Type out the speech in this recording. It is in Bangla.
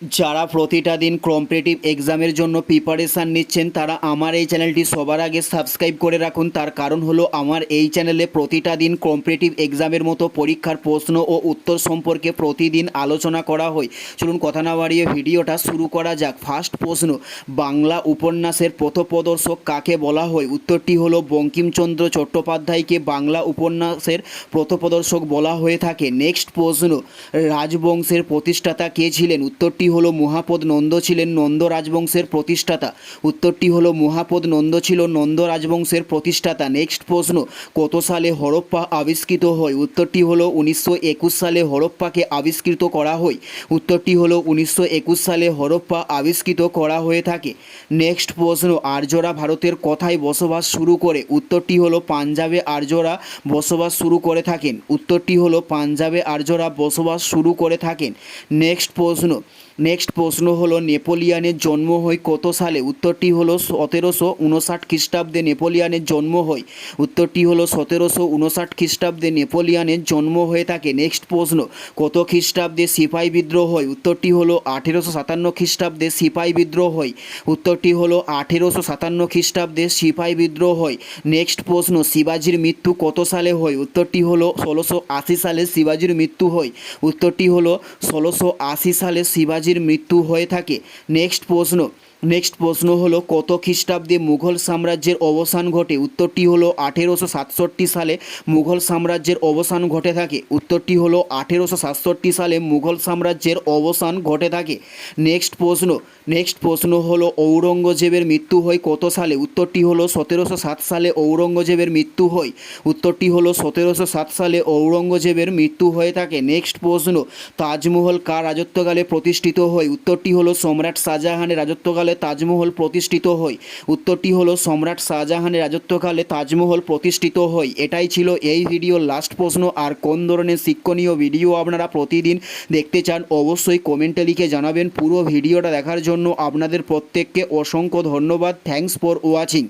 যারা প্রতিটা দিন কম্পিটিটিভ এক্সামের জন্য প্রিপারেশান নিচ্ছেন, তারা আমার এই চ্যানেলটি সবার আগে সাবস্ক্রাইব করে রাখুন। তার কারণ হলো, আমার এই চ্যানেলে প্রতিটা দিন কম্পিটিটিভ এক্সামের মতো পরীক্ষার প্রশ্ন ও উত্তর সম্পর্কে প্রতিদিন আলোচনা করা হয়। চলুন কথা না বাড়িয়ে ভিডিওটা শুরু করা যাক। ফার্স্ট প্রশ্ন, বাংলা উপন্যাসের পথপ্রদর্শক কাকে বলা হয়? উত্তরটি হলো, বঙ্কিমচন্দ্র চট্টোপাধ্যায়কে বাংলা উপন্যাসের পথপ্রদর্শক বলা হয়ে থাকে। নেক্সট প্রশ্ন, রাজবংশের প্রতিষ্ঠাতা কে ছিলেন? উত্তরটি হলো মহাপদ নন্দ ছিলেন নন্দ রাজবংশের প্রতিষ্ঠাতা। উত্তরটি হলো মহাপদ নন্দ ছিল নন্দ রাজবংশের প্রতিষ্ঠাতা। নেক্সট প্রশ্ন, কত সালে হরপ্পা আবিষ্কৃত হয়? উত্তরটি হলো উনিশশো একুশ সালে হরপ্পাকে আবিষ্কৃত করা হয়। উত্তরটি হলো উনিশশো একুশ সালে হরপ্পা আবিষ্কৃত করা হয়ে থাকে। নেক্সট প্রশ্ন, আর্যরা ভারতের কথায় বসবাস শুরু করে? উত্তরটি হলো পাঞ্জাবে আর্যরা বসবাস শুরু করে থাকেন। উত্তরটি হলো পাঞ্জাবে আর্যরা বসবাস শুরু করে থাকেন। নেক্সট প্রশ্ন নেক্সট প্রশ্ন হলো নেপোলিয়ানের জন্ম হয় কত সালে? উত্তরটি হলো সতেরোশো উনষাট খ্রিস্টাব্দে নেপোলিয়ানের জন্ম হয়। উত্তরটি হলো সতেরোশো উনষাট খ্রিস্টাব্দে নেপোলিয়ানের জন্ম হয়ে থাকে। নেক্সট প্রশ্ন, কত খ্রিস্টাব্দে সিপাই বিদ্রোহ হয়? উত্তরটি হলো আঠেরোশো সাতান্ন খ্রিস্টাব্দে সিপাই বিদ্রোহ হয়। উত্তরটি হলো আঠেরোশো সাতান্ন খ্রিস্টাব্দে সিপাই বিদ্রোহ হয়। নেক্সট প্রশ্ন, শিবাজির মৃত্যু কত সালে হয়? উত্তরটি হলো ষোলোশো আশি সালে শিবাজির মৃত্যু হয়। উত্তরটি হলো ষোলোশো আশি সালে মৃত্যু হয়ে থাকে। নেক্সট প্রশ্ন। নেক্সট প্রশ্ন হলো, কত খ্রিস্টাব্দে মুঘল সাম্রাজ্যের অবসান ঘটে? উত্তরটি হলো, আঠেরোশো সাতষট্টি সালে মুঘল সাম্রাজ্যের অবসান ঘটে থাকে। উত্তরটি হলো, আঠেরোশো সাতষট্টি সালে মুঘল সাম্রাজ্যের অবসান ঘটে থাকে। নেক্সট প্রশ্ন নেক্সট প্রশ্ন হলো, ঔরঙ্গজেবের মৃত্যু হয় কত সালে? উত্তরটি হলো, সতেরোশো সাত সালে ঔরঙ্গজেবের মৃত্যু হয়। উত্তরটি হলো, সতেরোশো সাত সালে ঔরঙ্গজেবের মৃত্যু হয়ে থাকে। নেক্সট প্রশ্ন, তাজমহল কার রাজত্বকালে প্রতিষ্ঠিত হয়? উত্তরটি হলো, সম্রাট শাহজাহানের রাজত্বকালে তাজমহল প্রতিষ্ঠিত হয় উত্তরটি হলো, সম্রাট শাহজাহানের রাজত্বকালে তাজমহল প্রতিষ্ঠিত হয় এটাই ছিল এই ভিডিওর লাস্ট প্রশ্ন। আর কোন ধরনের শিক্ষণীয় ভিডিও আপনারা প্রতিদিন দেখতে চান, অবশ্যই কমেন্টে লিখে জানাবেন। পুরো ভিডিওটা দেখার জন্য আপনাদের প্রত্যেককে অসংখ্য ধন্যবাদ। Thanks for watching